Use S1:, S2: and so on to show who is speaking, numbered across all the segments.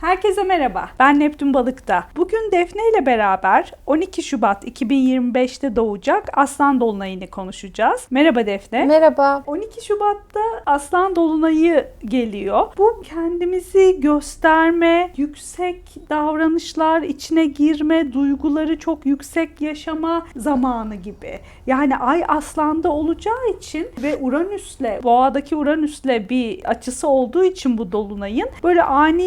S1: Herkese merhaba. Ben Neptün Balık'ta. Bugün Defne ile beraber 12 Şubat 2025'te doğacak Aslan Dolunay'ını konuşacağız. Merhaba Defne.
S2: Merhaba.
S1: 12 Şubat'ta Aslan Dolunay'ı geliyor. Bu kendimizi gösterme, yüksek davranışlar içine girme, duyguları çok yüksek yaşama zamanı gibi. Yani Ay Aslan'da olacağı için ve Uranüs'le, Boğa'daki Uranüs'le bir açısı olduğu için bu Dolunay'ın böyle ani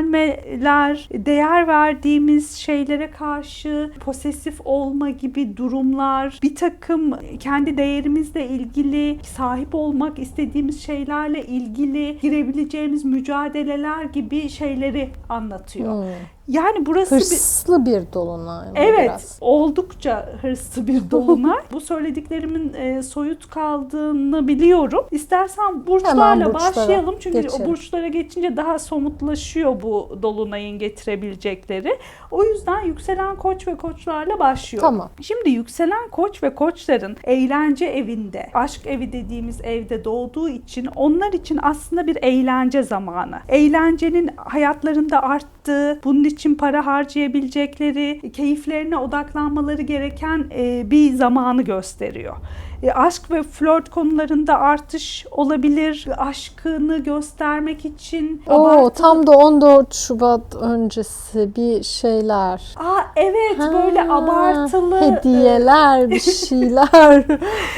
S1: yükselmeler, değer verdiğimiz şeylere karşı posesif olma gibi durumlar, bir takım kendi değerimizle ilgili sahip olmak istediğimiz şeylerle ilgili girebileceğimiz mücadeleler gibi şeyleri anlatıyor.
S2: Hmm.
S1: Yani burası bir
S2: Hırslı bir dolunay mı
S1: Evet,
S2: biraz?
S1: oldukça hırslı bir dolunay. Bu söylediklerimin e, soyut kaldığını biliyorum. İstersen burçlarla
S2: burçlara
S1: başlayalım çünkü
S2: geçelim.
S1: o burçlara geçince daha somutlaşıyor bu dolunayın getirebilecekleri. O yüzden yükselen koç ve koçlarla başlıyor.
S2: Tamam.
S1: Şimdi yükselen koç ve koçların eğlence evinde, aşk evi dediğimiz evde doğduğu için onlar için aslında bir eğlence zamanı. Eğlencenin hayatlarında arttığı, bunun için para harcayabilecekleri, keyiflerine odaklanmaları gereken bir zamanı gösteriyor. E, aşk ve flört konularında artış olabilir. Aşkını göstermek için
S2: Oo,
S1: abartılı-
S2: tam da 14 Şubat öncesi bir şeyler.
S1: Aa evet böyle
S2: Ha,
S1: abartılı e,
S2: Hediyeler, bir şeyler.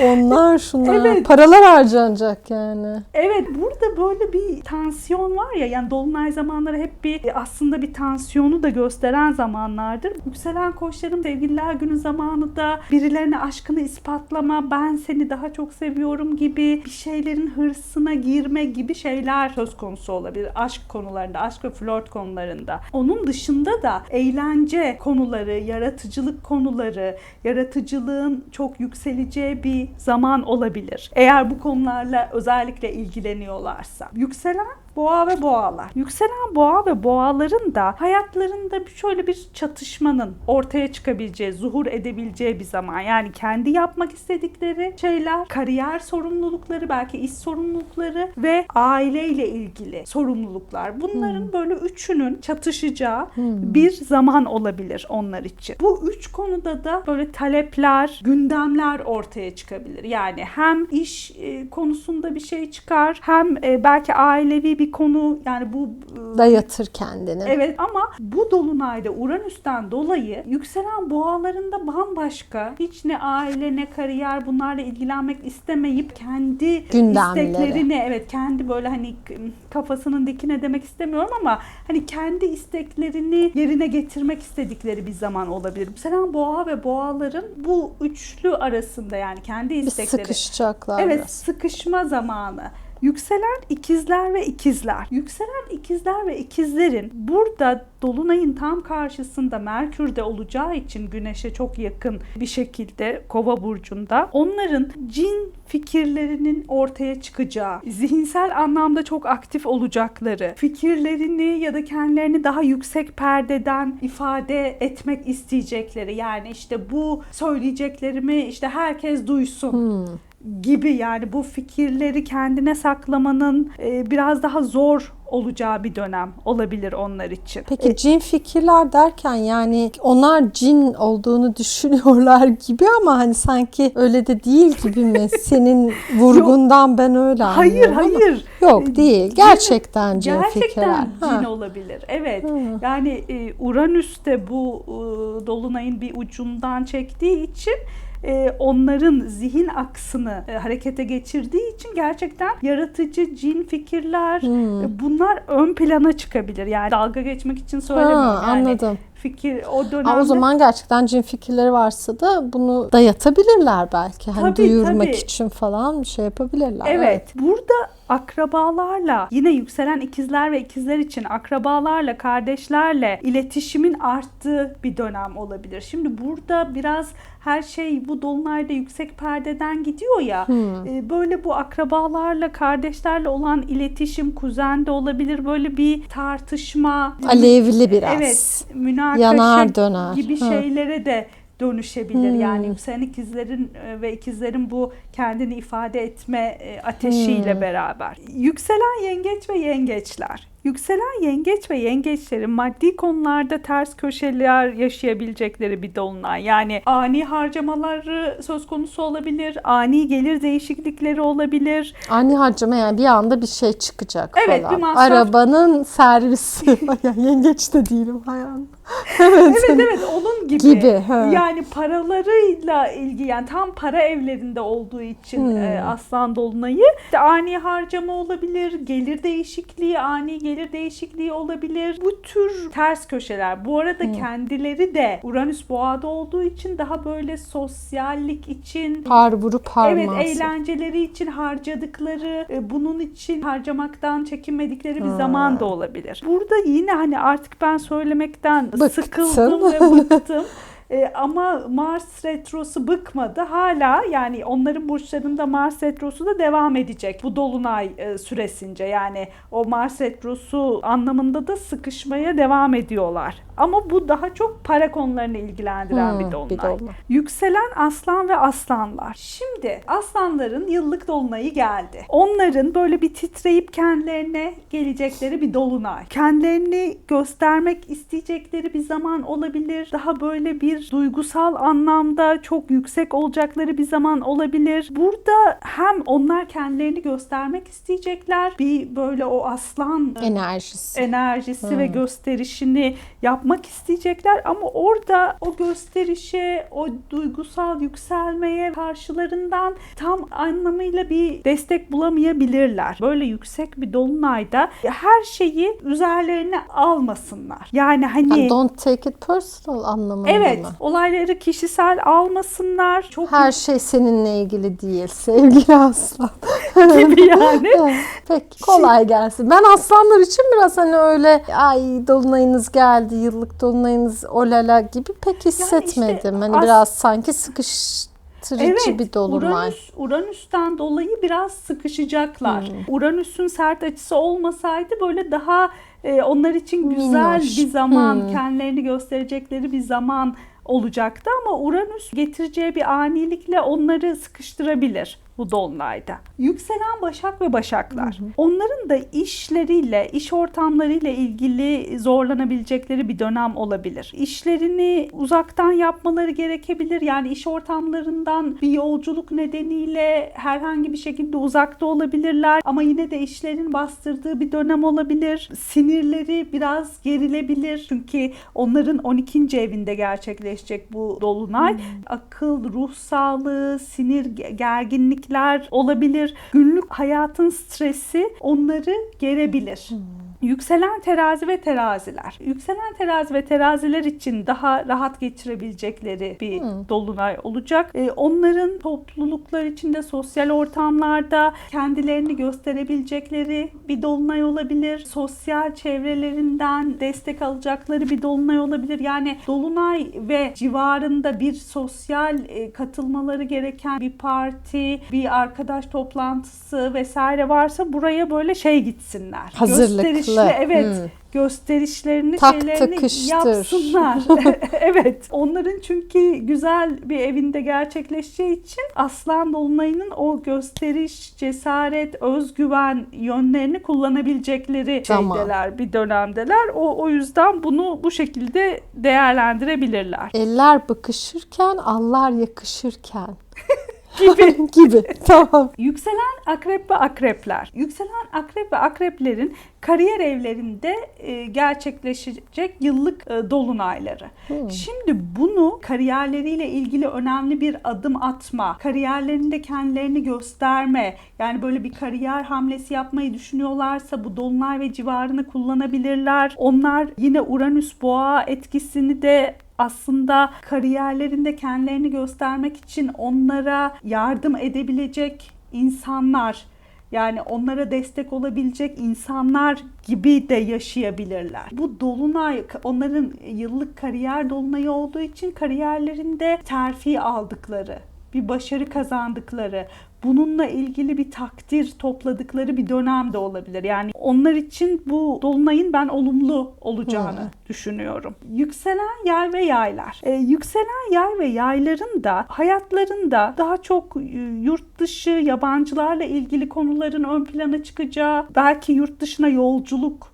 S2: Onlar şunlar.
S1: Evet.
S2: Paralar harcanacak yani.
S1: Evet burada böyle bir tansiyon var ya yani dolunay zamanları hep bir e, aslında bir tansiyonu da gösteren zamanlardır. Yükselen koçların sevgililer günü zamanı da birilerine aşkını ispatlama, ben seni daha çok seviyorum gibi bir şeylerin hırsına girme gibi şeyler söz konusu olabilir. Aşk konularında, aşk ve flört konularında. Onun dışında da eğlence konuları, yaratıcılık konuları, yaratıcılığın çok yükseleceği bir zaman olabilir. Eğer bu konularla özellikle ilgileniyorlarsa. Yükselen Boğa ve boğalar. Yükselen boğa ve boğaların da hayatlarında bir- şöyle bir çatışmanın ortaya çıkabileceği, zuhur edebileceği bir zaman. Yani kendi yapmak istedikleri şeyler, kariyer sorumlulukları, belki iş sorumlulukları ve aileyle ilgili sorumluluklar. Bunların böyle üçünün çatışacağı bir zaman olabilir onlar için. Bu üç konuda da böyle talepler, gündemler ortaya çıkabilir. Yani hem iş e, konusunda bir şey çıkar, hem e, belki ailevi bir konu yani bu
S2: Dayatır kendini.
S1: Evet ama bu dolunayda Uranüs'ten dolayı yükselen boğalarında bambaşka hiç ne aile ne kariyer bunlarla ilgilenmek istemeyip kendi
S2: Gündemleri.
S1: isteklerini evet kendi böyle hani kafasının dikine demek istemiyorum ama hani kendi isteklerini yerine getirmek istedikleri bir zaman olabilir. Yükselen boğa ve boğaların bu üçlü arasında yani kendi
S2: Bir
S1: istekleri
S2: sıkışacaklar
S1: Evet
S2: biraz.
S1: sıkışma zamanı. Yükselen ikizler ve ikizler. Yükselen ikizler ve ikizlerin burada Dolunay'ın tam karşısında Merkür'de olacağı için Güneş'e çok yakın bir şekilde Kova burcunda onların cin fikirlerinin ortaya çıkacağı, zihinsel anlamda çok aktif olacakları, fikirlerini ya da kendilerini daha yüksek perdeden ifade etmek isteyecekleri. Yani işte bu söyleyeceklerimi işte herkes duysun
S2: Hmm.
S1: Gibi yani bu fikirleri kendine saklamanın e, biraz daha zor olacağı bir dönem olabilir onlar için.
S2: Peki cin fikirler derken yani onlar cin olduğunu düşünüyorlar gibi ama hani sanki öyle de değil gibi mi? Senin vurgundan ben öyle
S1: Hayır
S2: anlıyorum ama-
S1: hayır.
S2: Yok değil. Gerçekten cin
S1: Gerçekten
S2: fikirler.
S1: cin
S2: Ha.
S1: olabilir. Evet.
S2: Hı.
S1: Yani e, Uranüs de bu e, dolunayın bir ucundan çektiği için e, onların zihin aksını e, harekete geçirdiği için gerçekten yaratıcı cin fikirler
S2: Hmm.
S1: e, bunlar ön plana çıkabilir. Yani dalga geçmek için söylemiyorum.
S2: Ha,
S1: yani
S2: anladım.
S1: Fikir o dönemde
S2: Aa, o zaman gerçekten cin fikirleri varsa da bunu dayatabilirler belki. Hani
S1: Tabii,
S2: duyurmak
S1: tabii.
S2: için falan bir şey yapabilirler.
S1: Evet. Burada akrabalarla yine yükselen ikizler ve ikizler için akrabalarla, kardeşlerle iletişimin arttığı bir dönem olabilir. Şimdi burada biraz her şey bu dolunayda yüksek perdeden gidiyor ya.
S2: Hmm.
S1: e, Böyle bu akrabalarla, kardeşlerle olan iletişim kuzen de olabilir. Böyle bir tartışma,
S2: Alevli biraz.
S1: Evet, münakaşa
S2: Yanar döner.
S1: gibi
S2: Ha.
S1: şeylere de dönüşebilir.
S2: Hmm.
S1: Yani yükselen ikizlerin e, ve ikizlerin bu kendini ifade etme e, ateşiyle
S2: Hmm.
S1: beraber. Yükselen yengeç ve yengeçler. Yükselen yengeç ve yengeçlerin maddi konularda ters köşeler yaşayabilecekleri bir dolunay. Yani ani harcamaları söz konusu olabilir, ani gelir değişiklikleri olabilir.
S2: Ani harcama yani bir anda bir şey çıkacak
S1: Evet,
S2: falan.
S1: bir masraf-
S2: Arabanın servisi. ya yengeç de değilim hayatım.
S1: Evet evet onun gibi.
S2: Gibi.
S1: Yani paralarıyla ilgili yani tam para evlerinde olduğu için
S2: Hmm.
S1: e, aslan dolunayı işte ani harcama olabilir, gelir değişikliği, ani gelir değişikliği olabilir. Bu tür ters köşeler. Bu arada
S2: Hmm.
S1: kendileri de Uranüs boğada olduğu için daha böyle sosyallik için
S2: Par vurup
S1: Evet eğlenceleri için harcadıkları, e, bunun için harcamaktan çekinmedikleri bir
S2: Ha.
S1: zaman da olabilir. Burada yine hani artık ben söylemekten
S2: Bıktın.
S1: sıkıldım ve bıktım. E, ama Mars retrosu bıkmadı. Hala yani onların burçlarında Mars retrosu da devam edecek bu dolunay e, süresince. Yani o Mars retrosu anlamında da sıkışmaya devam ediyorlar. Ama bu daha çok para konularını ilgilendiren
S2: Hmm,
S1: bir dolunay.
S2: bir dolunay.
S1: Yükselen aslan ve aslanlar. Şimdi aslanların yıllık dolunayı geldi. Onların böyle bir titreyip kendilerine gelecekleri bir dolunay. Kendilerini göstermek isteyecekleri bir zaman olabilir. Daha böyle bir duygusal anlamda çok yüksek olacakları bir zaman olabilir. Burada hem onlar kendilerini göstermek isteyecekler. Bir böyle o aslan
S2: Enerjisi.
S1: enerjisi ve gösterişini yapmak isteyecekler ama orada o gösterişe, o duygusal yükselmeye karşılarından tam anlamıyla bir destek bulamayabilirler. Böyle yüksek bir dolunayda her şeyi üzerlerine almasınlar. Yani hani
S2: don't take it personal anlamında
S1: evet
S2: mı?
S1: olayları kişisel almasınlar. Çok
S2: Her şey seninle ilgili değil sevgili aslan.
S1: gibi yani.
S2: Evet, Peki kolay gelsin. Ben aslanlar için biraz hani öyle ay dolunayınız geldi, yıllık dolunayınız olala gibi pek hissetmedim. hani
S1: as-
S2: biraz sanki sıkıştırıcı bir dolunay.
S1: Uranüs, Uranüs'ten dolayı biraz sıkışacaklar.
S2: Hmm.
S1: Uranüs'ün sert açısı olmasaydı böyle daha e, onlar için güzel
S2: Minnoş.
S1: bir zaman,
S2: Hmm.
S1: kendilerini gösterecekleri bir zaman olacaktı ama Uranüs getireceği bir anilikle onları sıkıştırabilir bu dolunayda. Yükselen Başak ve Başaklar. Onların da işleriyle, iş ortamlarıyla ilgili zorlanabilecekleri bir dönem olabilir. İşlerini uzaktan yapmaları gerekebilir. Yani iş ortamlarından bir yolculuk nedeniyle herhangi bir şekilde uzakta olabilirler. Ama yine de işlerin bastırdığı bir dönem olabilir. Sinirleri biraz gerilebilir. Çünkü onların 12. evinde gerçekleşecek bu dolunay. Akıl, ruh sağlığı, sinir, ge- gerginlikler olabilir. Günlük hayatın stresi onları gerebilir. Yükselen terazi ve teraziler. Yükselen terazi ve teraziler için daha rahat geçirebilecekleri bir dolunay olacak. Ee, onların topluluklar içinde, sosyal ortamlarda kendilerini gösterebilecekleri bir dolunay olabilir. Sosyal çevrelerinden destek alacakları bir dolunay olabilir. Yani dolunay ve civarında bir sosyal e, katılmaları gereken bir parti, bir arkadaş toplantısı vesaire varsa buraya böyle şey gitsinler.
S2: Hazırlıklı.
S1: Gösterişli, evet.
S2: Hmm.
S1: gösterişlerini,
S2: Tak
S1: şeylerini yapsınlar. evet. Onların çünkü güzel bir evinde gerçekleşeceği için Aslan Dolunay'ın o gösteriş, cesaret, özgüven yönlerini kullanabilecekleri
S2: Zaman.
S1: şeydeler, bir dönemdeler. O, o yüzden bunu bu şekilde değerlendirebilirler.
S2: Eller bıkışırken, Allah yakışırken
S1: Gibi.
S2: gibi. tamam.
S1: Yükselen akrep ve akrepler. Yükselen akrep ve akreplerin kariyer evlerinde e, gerçekleşecek yıllık e, dolunayları. Şimdi bunu kariyerleriyle ilgili önemli bir adım atma, kariyerlerinde kendilerini gösterme, yani böyle bir kariyer hamlesi yapmayı düşünüyorlarsa bu dolunay ve civarını kullanabilirler. Onlar yine Uranüs boğa etkisini de aslında kariyerlerinde kendilerini göstermek için onlara yardım edebilecek insanlar yani onlara destek olabilecek insanlar gibi de yaşayabilirler. Bu dolunay onların yıllık kariyer dolunayı olduğu için kariyerlerinde terfi aldıkları, bir başarı kazandıkları, bununla ilgili bir takdir topladıkları bir dönem de olabilir. Yani onlar için bu dolunayın ben olumlu olacağını düşünüyorum. Yükselen yay ve yaylar. Ee, yükselen yay ve yayların da hayatlarında daha çok e, yurt dışı yabancılarla ilgili konuların ön plana çıkacağı, belki yurt dışına yolculuk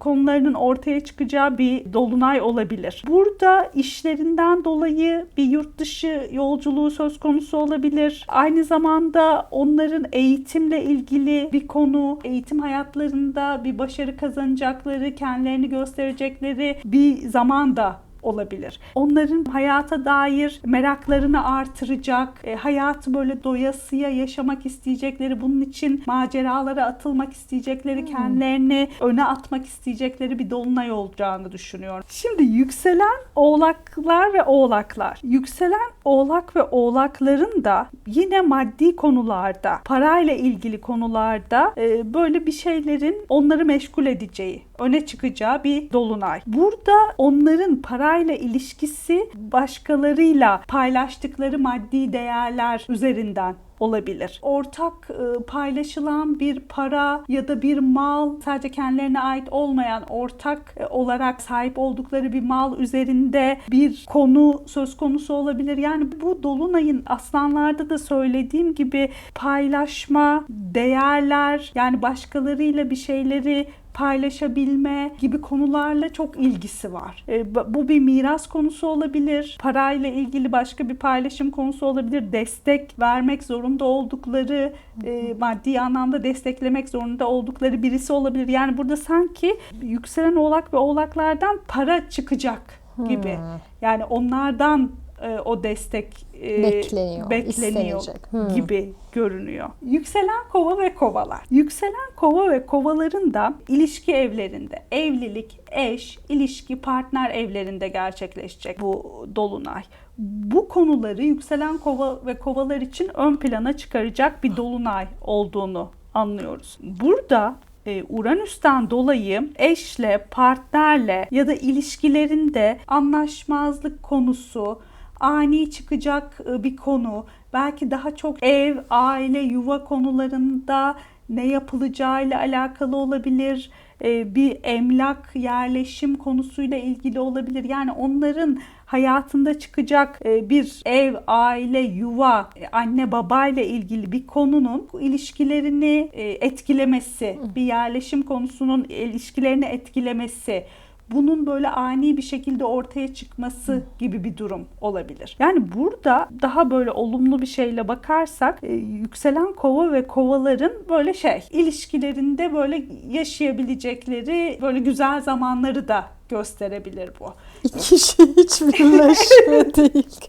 S1: konularının ortaya çıkacağı bir dolunay olabilir. Burada işlerinden dolayı bir yurt dışı yolculuğu söz konusu olabilir. Aynı zamanda onların eğitimle ilgili bir konu, eğitim hayatlarında bir başarı kazanacakları, kendilerini gösterecekleri bir zaman da olabilir. Onların hayata dair meraklarını artıracak, e, hayatı böyle doyasıya yaşamak isteyecekleri, bunun için maceralara atılmak isteyecekleri, kendilerini öne atmak isteyecekleri bir dolunay olacağını düşünüyorum. Şimdi yükselen oğlaklar ve oğlaklar. Yükselen oğlak ve oğlakların da yine maddi konularda, parayla ilgili konularda e, böyle bir şeylerin onları meşgul edeceği, öne çıkacağı bir dolunay. Burada onların parayla ilişkisi başkalarıyla paylaştıkları maddi değerler üzerinden olabilir. Ortak e, paylaşılan bir para ya da bir mal sadece kendilerine ait olmayan ortak e, olarak sahip oldukları bir mal üzerinde bir konu söz konusu olabilir. Yani bu dolunayın aslanlarda da söylediğim gibi paylaşma, değerler yani başkalarıyla bir şeyleri paylaşabilme gibi konularla çok ilgisi var. E, bu bir miras konusu olabilir. Parayla ilgili başka bir paylaşım konusu olabilir. Destek vermek zorunda oldukları, e, maddi anlamda desteklemek zorunda oldukları birisi olabilir. Yani burada sanki yükselen oğlak ve oğlaklardan para çıkacak gibi. Yani onlardan e, o destek e,
S2: Bekleniyor,
S1: bekleniyor
S2: istenecek. Hmm.
S1: gibi görünüyor. Yükselen kova ve kovalar. Yükselen kova ve kovaların da ilişki evlerinde, evlilik, eş, ilişki, partner evlerinde gerçekleşecek bu dolunay. Bu konuları yükselen kova ve kovalar için ön plana çıkaracak bir dolunay olduğunu anlıyoruz. Burada e, Uranüs'ten dolayı eşle, partnerle ya da ilişkilerinde anlaşmazlık konusu, ani çıkacak e, bir konu, belki daha çok ev, aile, yuva konularında ne yapılacağıyla alakalı olabilir. E, Bir emlak yerleşim konusuyla ilgili olabilir. Yani onların hayatında çıkacak e, bir ev, aile, yuva, anne babayla ilgili bir konunun ilişkilerini etkilemesi, bir yerleşim konusunun ilişkilerini etkilemesi, bunun böyle ani bir şekilde ortaya çıkması gibi bir durum olabilir. Yani burada daha böyle olumlu bir şeyle bakarsak e, yükselen kova ve kovaların böyle şey ilişkilerinde böyle yaşayabilecekleri böyle güzel zamanları da gösterebilir bu.
S2: İki şey hiç birleşiyor değil.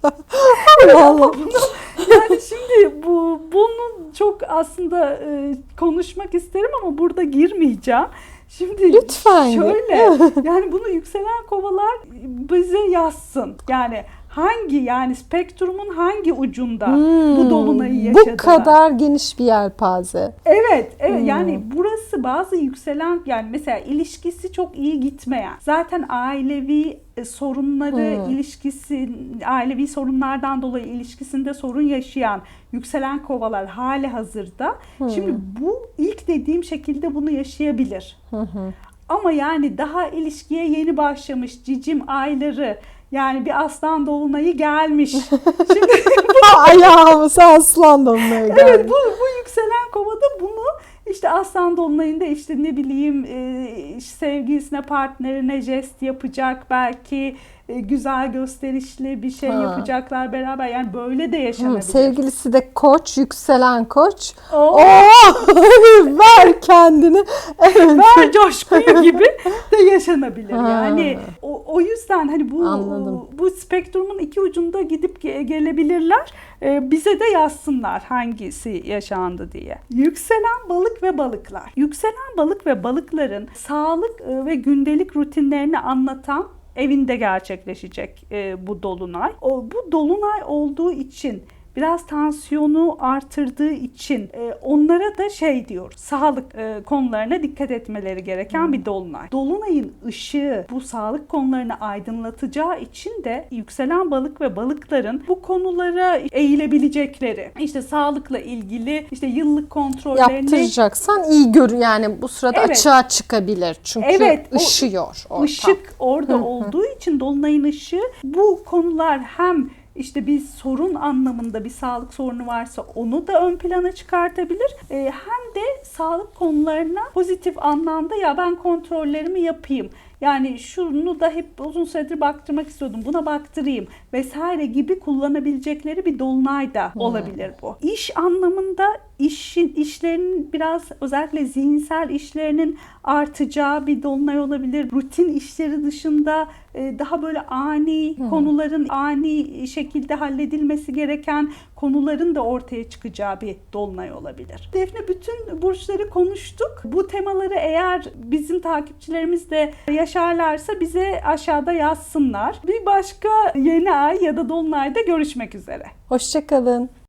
S2: Vallahi.
S1: Yani şimdi bu bunu çok aslında e, konuşmak isterim ama burada girmeyeceğim. Şimdi
S2: Lütfen.
S1: şöyle yani bunu yükselen kovalar bize yazsın. Yani hangi yani spektrumun hangi ucunda bu dolunayı yaşadılar?
S2: Hmm, Bu kadar geniş bir yelpaze.
S1: Evet, evet
S2: Hmm.
S1: yani burası bazı yükselen yani mesela ilişkisi çok iyi gitmeyen, zaten ailevi e, sorunları,
S2: Hmm.
S1: ilişkisi, ailevi sorunlardan dolayı ilişkisinde sorun yaşayan yükselen kovalar hali hazırda.
S2: Hmm.
S1: Şimdi bu ilk dediğim şekilde bunu yaşayabilir. Ama yani daha ilişkiye yeni başlamış cicim ayları yani bir aslan dolunayı gelmiş. Şimdi
S2: Ayağımıza aslan dolmaya geldi.
S1: Evet bu, bu yükselen kovada bunu işte aslan dolunayında işte ne bileyim sevgilisine partnerine jest yapacak belki güzel gösterişli bir şey
S2: Ha.
S1: yapacaklar beraber yani böyle de
S2: Hı,
S1: yaşanabilir.
S2: sevgilisi de koç, yükselen koç.
S1: Oo,
S2: Oo, ver kendini. Evet.
S1: ver coşkuyu gibi de yaşanabilir.
S2: Ha.
S1: Yani o, o yüzden hani bu
S2: Anladım.
S1: bu spektrumun iki ucunda gidip ge- gelebilirler. Ee, bize de yazsınlar hangisi yaşandı diye. Yükselen balık ve balıklar. Yükselen balık ve balıkların sağlık e, ve gündelik rutinlerini anlatan evinde gerçekleşecek e, bu dolunay. O bu dolunay olduğu için biraz tansiyonu artırdığı için e, onlara da şey diyor sağlık e, konularına dikkat etmeleri gereken bir dolunay. Dolunayın ışığı bu sağlık konularını aydınlatacağı için de yükselen balık ve balıkların bu konulara eğilebilecekleri işte sağlıkla ilgili işte yıllık kontrollerini
S2: Yaptıracaksan iyi gör yani bu sırada
S1: Evet.
S2: açığa çıkabilir. Çünkü
S1: Evet,
S2: ışıyor ortam.
S1: Işık orada olduğu için dolunayın ışığı bu konular hem işte bir sorun anlamında bir sağlık sorunu varsa onu da ön plana çıkartabilir. E, hem de sağlık konularına pozitif anlamda ya ben kontrollerimi yapayım. Yani şunu da hep uzun süredir baktırmak istiyordum. Buna baktırayım vesaire gibi kullanabilecekleri bir dolunay da olabilir bu. İş anlamında işin işlerinin biraz özellikle zihinsel işlerinin artacağı bir dolunay olabilir. Rutin işleri dışında e, daha böyle ani konuların ani şekilde halledilmesi gereken konuların da ortaya çıkacağı bir dolunay olabilir. Defne bütün burçları konuştuk. Bu temaları eğer bizim takipçilerimiz de yaşarlarsa bize aşağıda yazsınlar. Bir başka yeni ay ya da dolunayda görüşmek üzere.
S2: Hoşçakalın.